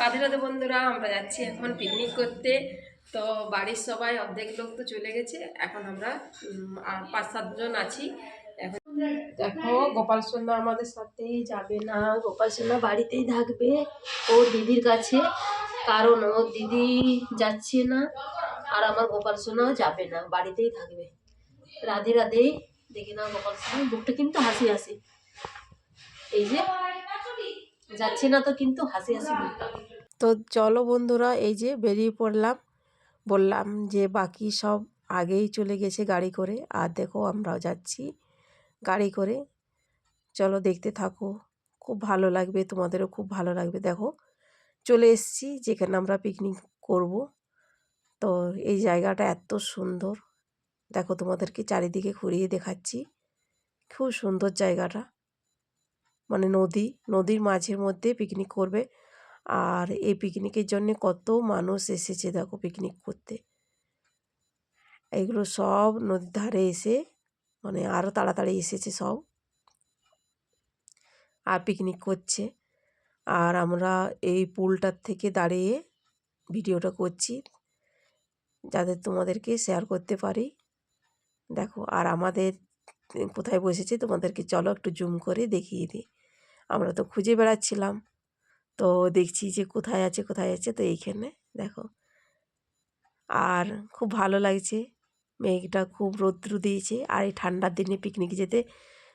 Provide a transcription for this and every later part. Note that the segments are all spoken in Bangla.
রাধে রাধে বন্ধুরা, আমরা যাচ্ছি এখন পিকনিক করতে। তো বাড়ির সবাই, অর্ধেক লোক তো চলে গেছে। এখন আমরা পাঁচ সাতজন আছি। এখন দেখো, গোপাল সোনা আমাদের সাথেই যাবে না। গোপাল সোনা বাড়িতেই থাকবে। ও দিদির কাছে। কারণ ও দিদি যাচ্ছে না, আর আমার গোপাল সোনাও যাবে না। বাড়িতেই থাকবে। রাধে রাধে, দেখি না গোপাল সোনা মুখটা কিন্তু হাসি হাসি। এই যে যাচ্ছে না তো কিন্তু হাসি হাসি তো চলো বন্ধুরা, এই যে বেরিয়ে পড়লাম, বললাম যে বাকি সব আগেই চলে গেছে গাড়ি করে, আর দেখো আমরাও যাচ্ছি গাড়ি করে। চলো দেখতে থাকো, খুব ভালো লাগবে, তোমাদেরও খুব ভালো লাগবে। দেখো, চলে এসেছি যেখানে আমরা পিকনিক করব। তো এই জায়গাটা এত সুন্দর। দেখো তোমাদেরকে চারিদিকে ঘুরিয়ে দেখাচ্ছি, খুব সুন্দর জায়গাটা। মানে নদী, নদীর মাঝের মধ্যে পিকনিক করবে। আর এই পিকনিকের জন্য কত মানুষ এসেছে দেখো পিকনিক করতে। এইগুলো সব নদীর ধারে এসে মানে আরও তাড়াতাড়ি এসেছে সব। আর পিকনিক করছে। আর আমরা এই পুলটার থেকে দাঁড়িয়ে ভিডিওটা করছি। যাতে তোমাদেরকে শেয়ার করতে পারি। দেখো, আর আমাদের কোথায় বসেছে তোমাদেরকে চলো একটু জুম করে দেখিয়ে দিই। আমরা তো খুঁজে বেড়াচ্ছিলাম। তো দেখছি যে কোথায় আছে কোথায় আছে, তো এইখানে দেখো। আর খুব ভালো লাগছে, মেঘটা খুব রৌদ্র দিয়েছে। আর এই ঠান্ডার দিনে পিকনিক যেতে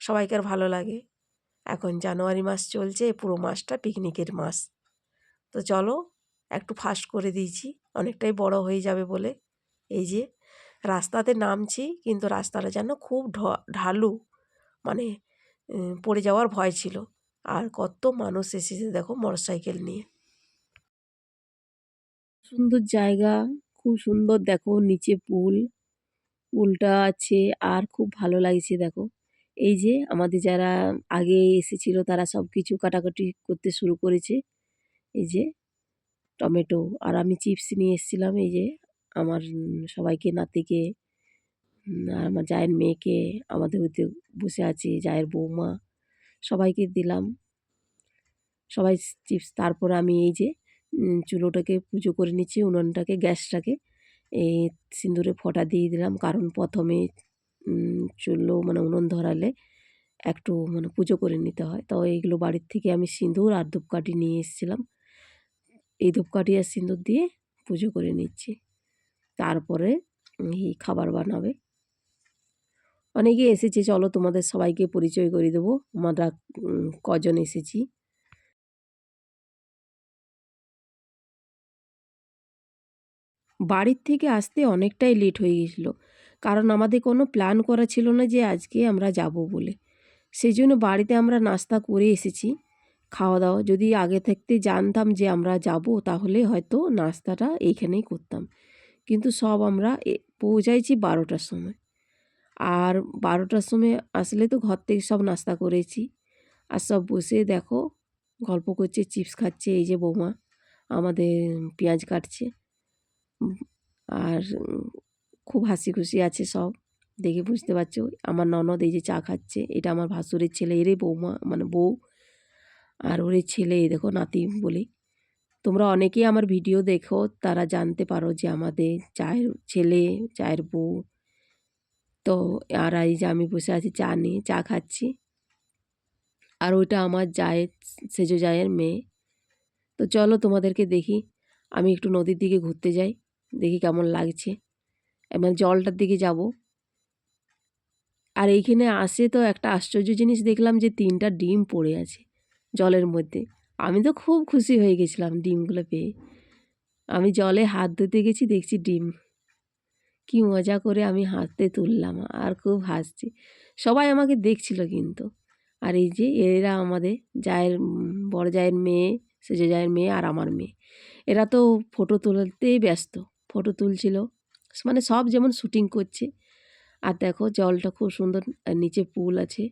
সবাইকার ভালো লাগে। এখন জানুয়ারি মাস চলছে, পুরো মাসটা পিকনিকের মাস। তো চলো, একটু ফাস্ট করে দিয়েছি, অনেকটাই বড় হয়ে যাবে বলে। এই যে রাস্তাতে নামছি কিন্তু রাস্তাটা যেন খুব ঢালু। মানে পড়ে যাওয়ার ভয় ছিল। আর কত মানুষ এসেছে দেখো মোটর সাইকেল নিয়ে। সুন্দর জায়গা, খুব সুন্দর দেখো নিচে পুল। পুলটা আছে আর খুব ভালো লাগছে দেখো। এই যে আমাদের যারা আগে এসেছিল তারা সব কিছু কাটাকাটি করতে শুরু করেছে। এই যে টমেটো। আর আমি চিপস নিয়ে এসেছিলাম এই যে আমার সবাইকে, নাতিকে আর আমার জায়ের মেয়েকে, আমাদের ওইতে বসে আছে, জায়ের বৌমা, সবাইকে দিলাম। সবাই চিপস, তারপর আমি এই যে চুলোটাকে পুজো করে নিচ্ছি, উনুনটাকে, গ্যাসটাকে, এই সিঁদুরে ফোঁটা দিয়ে দিলাম। কারণ প্রথমে চুলো মানে উনুন ধরালে একটু মানে পুজো করে নিতে হয়। তো এইগুলো বাড়ির থেকে আমি সিঁদুর আর ধূপকাঠি নিয়ে এসেছিলাম। এই ধূপকাঠি আর সিঁদুর দিয়ে পুজো করে নিচ্ছি। তারপরে এই খাবার বানাবে। অনেকে এসেছে, চলো তোমাদের সবাইকে পরিচয় করে দেবো। আমরা কজন এসেছি? বাড়ির থেকে আসতে অনেকটাই লেট হয়ে গেছিল। কারণ আমাদের কোনো প্ল্যান করা ছিল না যে আজকে আমরা যাব বলে। সেই জন্য বাড়িতে আমরা নাস্তা করে এসেছি। খাওয়া দাওয়া, যদি আগে থাকতে জানতাম যে আমরা যাব, তাহলে হয়তো নাস্তাটা এইখানেই করতাম। কিন্তু সব আমরা পৌঁছাইছি বারোটার সময়। আর বারোটার সময় আসলে তো ঘর থেকে সব নাস্তা করেছি। আর সব বসে দেখো, গল্প করছে, চিপস খাচ্ছে, এই যে বৌমা আমাদের পেঁয়াজ কাটছে। আর খুব হাসি খুশি আছে সব। দেখে বুঝতে পারছ, আমার ননদ এই যে চা খাচ্ছে, এটা আমার ভাসুরের ছেলে এরে বৌমা মানে বউ। আর ওরে ছেলে দেখো নাতি বলি। তোমরা অনেকেই আমার ভিডিও দেখো, তারা জানতে পারো যে আমাদের চায়ের ছেলে, চায়ের বউ। তো আর এই যে আমি বসে আছি, চা নিয়ে, চা খাচ্ছি। আর ওইটা আমার জায়ের, সেজো জায়ের মেয়ে। তো চলো তোমাদেরকে দেখি, আমি একটু নদীর দিকে ঘুরতে যাই, দেখি কেমন লাগছে। এবার জলটার দিকে যাব। আর এইখানে আসে তো একটা আশ্চর্য জিনিস দেখলাম যে তিনটা ডিম পড়ে আছে জলের মধ্যে। আমি তো খুব খুশি হয়ে গেছিলাম ডিমগুলো পেয়ে। আমি জলে হাত ধুতে গেছি, দেখছি ডিম। কি মজা করে আমি হাতে তুললাম, আর খুব হাসছি। সবাই আমাকে দেখছিল কিন্তু। আর এই যে এরা আমাদের জায়ের, বড় জায়ের মেয়ে সেজে জায়ের মেয়ে আর আমার মেয়ে। এরা তো ফটো তুলতেই ব্যস্ত, ফটো তুলছিল। মানে সব যেমন শুটিং করছে। আর দেখো জলটা খুব সুন্দর, নিচে পুল আছে।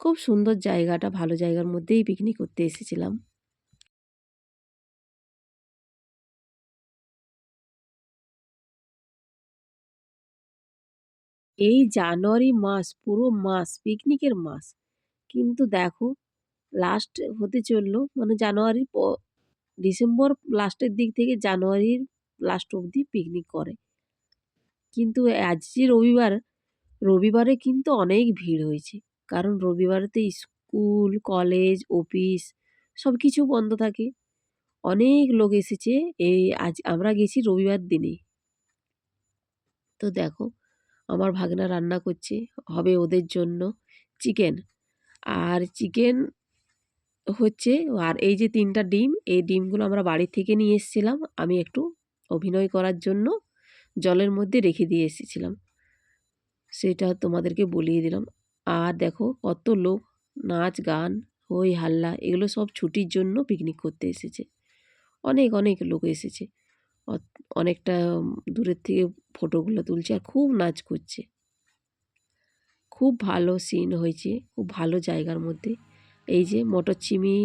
খুব সুন্দর জায়গাটা, ভালো জায়গার মধ্যেই পিকনিক করতে এসেছিলাম। এই জানুয়ারি মাস, পুরো মাস পিকনিকের মাস। কিন্তু দেখো লাস্ট হতে চলল মানে জানুয়ারির ডিসেম্বর লাস্টের দিক থেকে জানুয়ারির লাস্ট অবধি পিকনিক করে। কিন্তু আজ যে রবিবার, রবিবারে কিন্তু অনেক ভিড় হয়েছে। কারণ রবিবারেতে স্কুল, কলেজ, অফিস সব কিছু বন্ধ থাকে। অনেক লোক এসেছে, এই আজ আমরা গেছি রবিবার দিনে। তো দেখো, আমার ভাগনা রান্না করছে, হবে ওদের জন্য চিকেন। আর চিকেন হচ্ছে, আর এই যে তিনটা ডিম, এই ডিমগুলো আমরা বাড়ি থেকে নিয়ে এসেছিলাম, আমি একটু অভিনয় করার জন্য জলের মধ্যে রেখে দিয়ে এসেছিলাম। সেটা তোমাদেরকে বলিয়ে দিলাম। আর দেখো কত লোক নাচ, গান হই হাল্লা এগুলো সব ছুটির জন্য পিকনিক করতে এসেছে। অনেক অনেক লোক এসেছে। অনেকটা দূরের থেকে ফটোগুলো তুলছে আর খুব নাচ করছে। খুব ভালো সিন হয়েছে, খুব ভালো জায়গার মধ্যে। এই যে মটর চিমি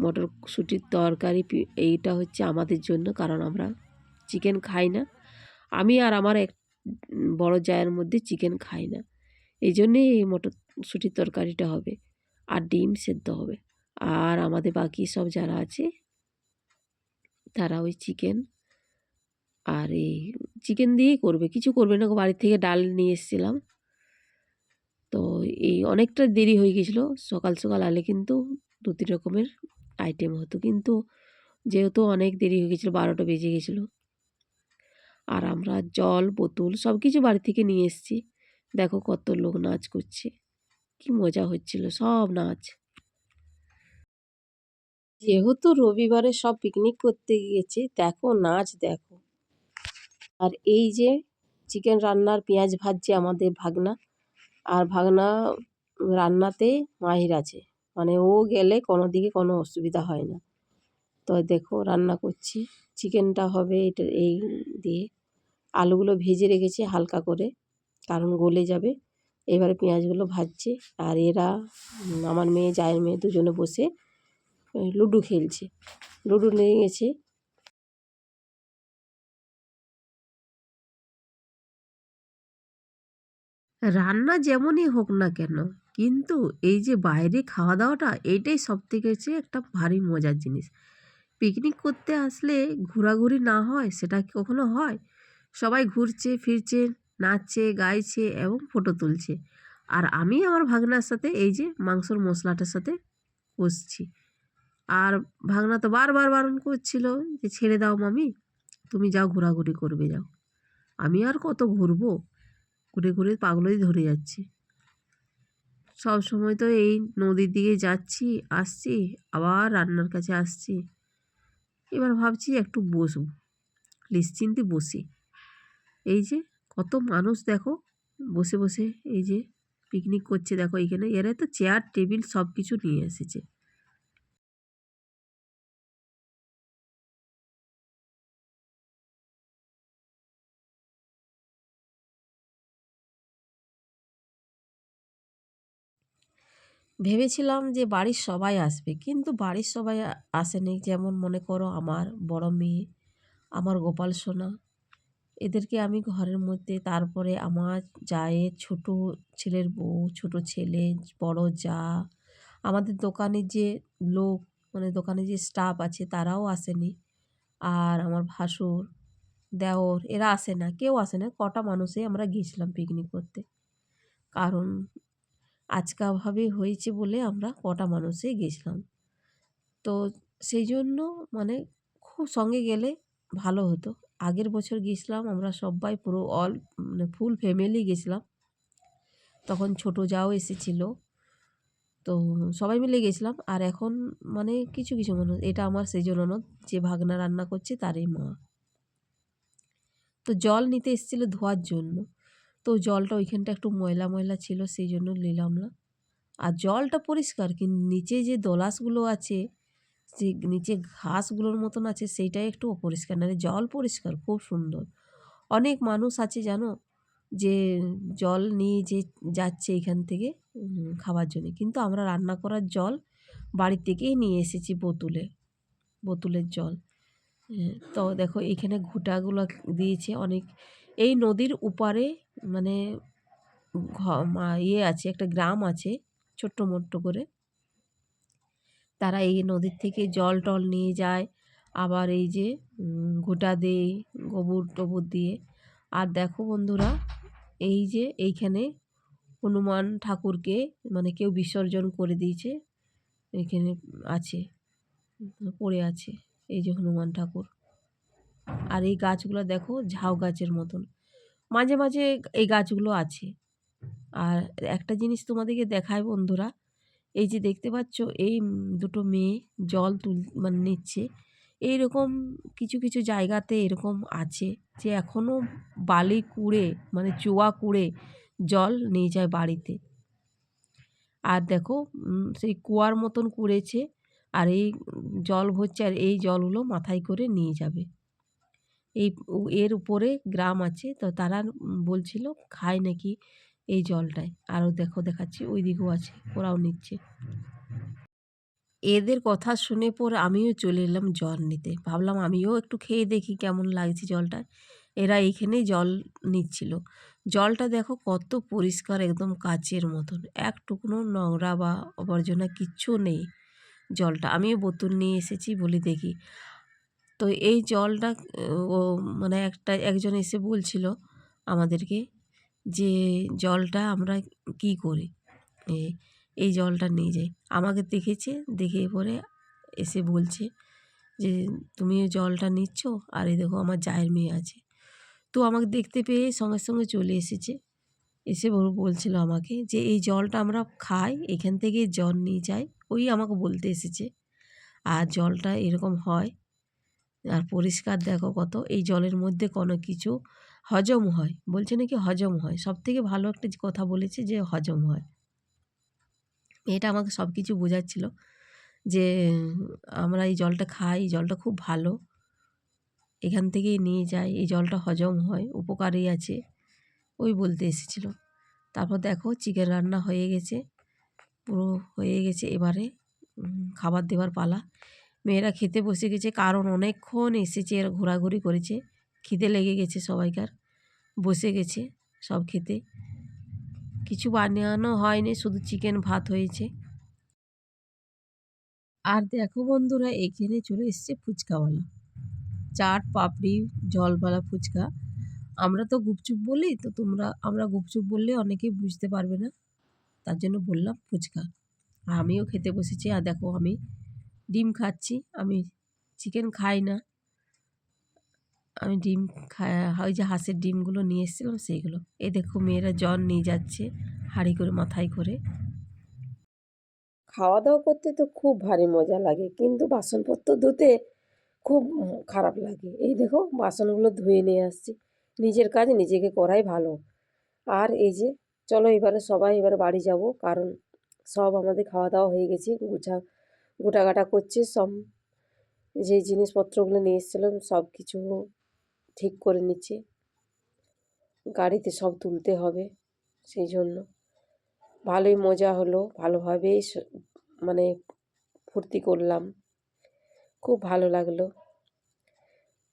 মটরশুঁটির তরকারি এইটা হচ্ছে আমাদের জন্য কারণ আমরা চিকেন খাই না। আমি আর আমার এক বড় জায়ের মধ্যে চিকেন খাই না। এই জন্যেই এই মটরশুঁটির তরকারিটা হবে আর ডিম সেদ্ধ হবে। আর আমাদের বাকি সব যারা আছে, তারা ওই চিকেন আর এই চিকেন দিয়েই করবে। কিছু করবে না বাড়ি থেকে ডাল নিয়ে এসেছিলাম। তো এই অনেকটা দেরি হয়ে গেছিল, সকাল সকাল আলে কিন্তু দু, তিন রকমের আইটেম হতো। কিন্তু যেহেতু অনেক দেরি হয়ে গেছিল, বারোটা বেজে গেছিল, আর আমরা জল, বোতল সব কিছু বাড়ি থেকে নিয়ে এসেছি। দেখো কত লোক নাচ করছে। কি মজা হচ্ছিল, সব নাচ। যেহেতু রবিবারে সব পিকনিক করতে গিয়েছে, দেখো নাচ দেখো। আর এই যে চিকেন রান্নার পেঁয়াজ ভাজছে আমাদের ভাগনা, আর ভাগনা রান্নাতে মাহির আছে। মানে ও গেলে কোনো দিকে কোনো অসুবিধা হয় না। তো দেখো রান্না করছি চিকেনটা হবে এটা এই দিয়ে। আলুগুলো ভেজে রেখেছে হালকা করে, কারণ গলে যাবে। এবারে পেঁয়াজগুলো ভাজছে আর এরা আমার মেয়ে, জায়ের মেয়ে দুজনে বসে লুডো খেলছে। লুডো নিয়ে গেছে। রান্না যেমনই হোক না কেন, কিন্তু এই যে বাইরে খাওয়া দাওয়াটা এইটাই সব থেকে হচ্ছে একটা ভারী মজার জিনিস। পিকনিক করতে আসলে ঘোরাঘুরি না হয়, সেটা কি কখনো হয়? সবাই ঘুরছে, ফিরছে নাচছে, গাইছে এবং ফটো তুলছে। আর আমি আমার ভাগনার সাথে এই যে মাংসর মশলাটার সাথে কষছি। আর ভাগনা তো বারবার বারণ করছিল যে, ছেড়ে দাও মামি, তুমি যাও ঘোরাঘুরি করবে, যাও। আমি আর কত ঘুরবো? ঘুরে ঘুরে পাগলই ধরে যাচ্ছি। সব সময় তো এই নদীর দিকে যাচ্ছি, আসছি, আবার রান্নার কাছে আসছি। এবার ভাবছি একটু বসবো, নিশ্চিন্তে বসি। এই যে কত মানুষ দেখো, বসে বসে এই যে পিকনিক করছে দেখো এখানে। এরা তো চেয়ার টেবিল সব কিছু নিয়ে এসেছে। ভেবেছিলাম যে বাড়ির সবাই আসবে, কিন্তু বাড়ির সবাই আসেনি। যেমন মনে করো আমার বড় মেয়ে, আমার গোপাল সোনা এদেরকে আমি ঘরের মধ্যে, তারপরে আমার জায়ের ছোট ছেলের বউ, ছোট ছেলে, বড় যা, আমাদের দোকানের যে লোক মানে দোকানে যে স্টাফ আছে তারাও আসেনি। আর আমার ভাসুর, দেওর, এরা আসে না, কেউ আসে না, কটা মানুষে আমরা গিয়েছিলাম পিকনিক করতে। কারণ আজকাভাবে হয়েছে বলে আমরা কটা মানুষে গেছিলাম তো সেই জন্য মানে খুব সঙ্গে গেলে ভালো হতো। আগের বছর গিয়েছিলাম আমরা সবাই পুরো অল মানে ফুল ফ্যামিলি গেছিলাম। তখন ছোটো যাও এসেছিল। তো সবাই মিলে গেছিলাম। আর এখন মানে কিছু কিছু মানুষ এটা আমার সেই জন্য নয়, যে ভাগনা রান্না করছে তারই মা। তো জল নিতে এসেছিল ধোয়ার জন্য। তো জলটা ওইখানটা একটু ময়লা ময়লা ছিল সেই জন্য নিলাম না। আর জলটা পরিষ্কার কিন্তু নিচে যে দোলাসগুলো আছে যে নিচে ঘাসগুলোর মতন আছে সেইটাই একটু অপরিষ্কার নাহলে জল পরিষ্কার খুব সুন্দর। অনেক মানুষ আছে জানো যে জল নিয়ে যে যাচ্ছে এখান থেকে খাওয়ার জন্য। কিন্তু আমরা রান্না করার জল বাড়ি থেকেই নিয়ে এসেছি বোতলে বোতলের জল। হ্যাঁ, তো দেখো এখানে ঘুটাগুলো দিয়েছে অনেক। এই নদীর উপারে মানে ইয়ে আছে একটা গ্রাম আছে ছোট্ট মোট্ট করে। তারা এই নদীর থেকে জল টল নিয়ে যায়। আবার এই যে গোটা দেই, গোবর টোবর দিয়ে। আর দেখো বন্ধুরা, এই যে এইখানে হনুমান ঠাকুরকে মানে কেউ বিসর্জন করে দিয়েছে। এখানে আছে, পড়ে আছে এই যে হনুমান ঠাকুর। আর এই গাছগুলো দেখো, ঝাউ গাছের মতন। মাঝে মাঝে এই গাছগুলো আছে। আর একটা জিনিস তোমাদেরকে দেখায় বন্ধুরা এই যে দেখতে পাচ্ছ, এই দুটো মেয়ে জল তুল মানে নিচ্ছে। এইরকম কিছু কিছু জায়গাতে এরকম আছে যে এখনও বালি কুড়ে মানে চুয়া কুড়ে জল নিয়ে যায় বাড়িতে। আর দেখো সেই কুয়ার মতন কুড়েছে আর এই জল ভরছে আর এই জলগুলো মাথায় করে নিয়ে যাবে। এই এর উপরে গ্রাম আছে, তো তারা বলছিল, খায় নাকি? এই জলটায় আরও দেখো, দেখাচ্ছি ওই দিকেও আছে, ওরাও নিচ্ছে। এদের কথা শুনে পর আমিও চলে এলাম জল নিতে। ভাবলাম আমিও একটু খেয়ে দেখি কেমন লাগছে জলটা। এরা এইখানেই জল নিচ্ছিল। জলটা দেখো কত পরিষ্কার, একদম কাচের মতন। এক একটুকুনো নোংরা বা আবর্জনা কিচ্ছু নেই জলটা। আমিও বোতল নিয়ে এসেছি বলে দেখি। তো এই জলটা, ও মানে একটা, একজন এসে বলছিল আমাদেরকে যে জলটা আমরা কি করি? এই জলটা নিয়ে যাই। আমাকে দেখেছে, দেখে পরে এসে বলছে যে, তুমি জলটা নিচ্ছ আর এই দেখো আমার জায়ের মেয়ে আছে। তো আমাকে দেখতে পেয়ে সঙ্গে সঙ্গে চলে এসেছে। এসে বল- বলছিল আমাকে যে, এই জলটা আমরা খাই, এখান থেকে জল নিয়ে যাই। ওই আমাকে বলতে এসেছে। আর জলটা এরকম হয় আর পরিষ্কার দেখো কত, এই জলের মধ্যে কোনো কিছু হজম হয়। বলছে নাকি হজম হয়? সব থেকে ভালো একটা কথা বলেছে যে হজম হয়। এটা আমাকে সব কিছু বোঝাচ্ছিল যে আমরা এই জলটা খাই, এই জলটা খুব ভালো। এখান থেকেই নিয়ে যাই এই জলটা হজম হয়, উপকারী আছে, ওই বলতে এসেছিল। তারপর দেখো চিকেন রান্না হয়ে গেছে, পুরো হয়ে গেছে এবারে খাবার দেওয়ার পালা। মেয়েরা খেতে বসে গেছে, কারণ অনেকক্ষণ এসেছে এরা ঘোরাঘুরি করেছে। খিদে লেগে গেছে সবাইকার। বসে গেছে সব খেতে। কিছু বানানো হয়নি, শুধু চিকেন ভাত হয়েছে। আর দেখো বন্ধুরা, এখানে চলে এসছে ফুচকাওয়ালা। চাট, পাপড়ি জলওয়ালা ফুচকা। আমরা তো গুপচুপ বলি, তো তোমরা, আমরা গুপচুপ বললে অনেকেই বুঝতে পারবে না। তার জন্য বললাম ফুচকা। আমিও খেতে বসেছি, আর দেখো আমি ডিম খাচ্ছি। আমি চিকেন খাই না। আমি ডিম খা ওই যে হাঁসের ডিমগুলো নিয়ে এসেছিলাম, সেইগুলো। এই দেখো, মেয়েরা জল নিয়ে যাচ্ছে, হাঁড়ি করে, মাথায় করে। খাওয়া দাওয়া করতে তো খুব ভারী মজা লাগে, কিন্তু বাসনপত্র ধুতে খুব খারাপ লাগে। এই দেখো, বাসনগুলো ধুয়ে নিয়ে আসছি। নিজের কাজ, নিজেকে করাই ভালো। আর এই যে, চলো এবারে সবাই এবারে বাড়ি যাব, কারণ সব আমাদের খাওয়া দাওয়া হয়ে গেছে, গুছা গোটাগাটা করছে, সব যে জিনিসপত্রগুলো নিয়ে এসেছিলাম সব কিছু ঠিক করে নিচ্ছে। গাড়িতে সব তুলতে হবে সেই জন্য। ভালোই মজা হলো, ভালোভাবেই মানে ফুর্তি করলাম। খুব ভালো লাগল।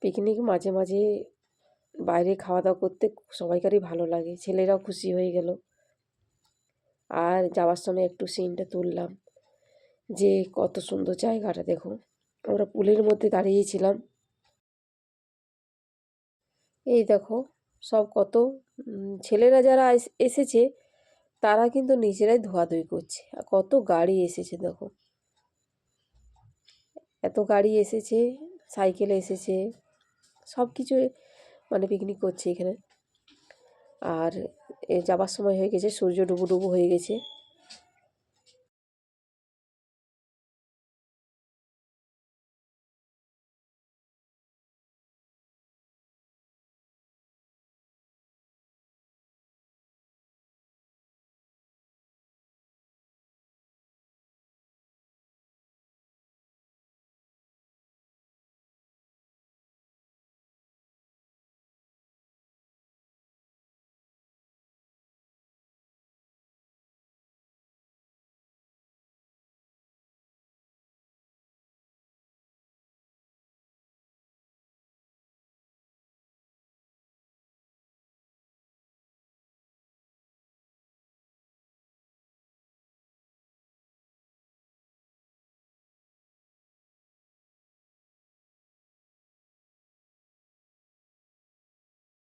পিকনিক মাঝে মাঝে বাইরে খাওয়া দাওয়া করতে সবাইকারই ভালো লাগে, ছেলেরাও খুশি হয়ে গেল। আর যাওয়ার সময় একটু সিনটা তুললাম। যে কত সুন্দর জায়গাটা দেখো আমরা পুলের মধ্যে দাঁড়িয়েছিলাম এই দেখো, সব কত ছেলেরা যারা এস- এসেছে, তারা কিন্তু নিজেরাই ধোয়াধুয়ি করছে। আর কত গাড়ি এসেছে দেখো। এত গাড়ি এসেছে, সাইকেল এসেছে, সব কিছু মানে পিকনিক করছে এখানে। আর যাবার সময় হয়ে গেছে, সূর্য ডুবু ডুবু হয়ে গেছে।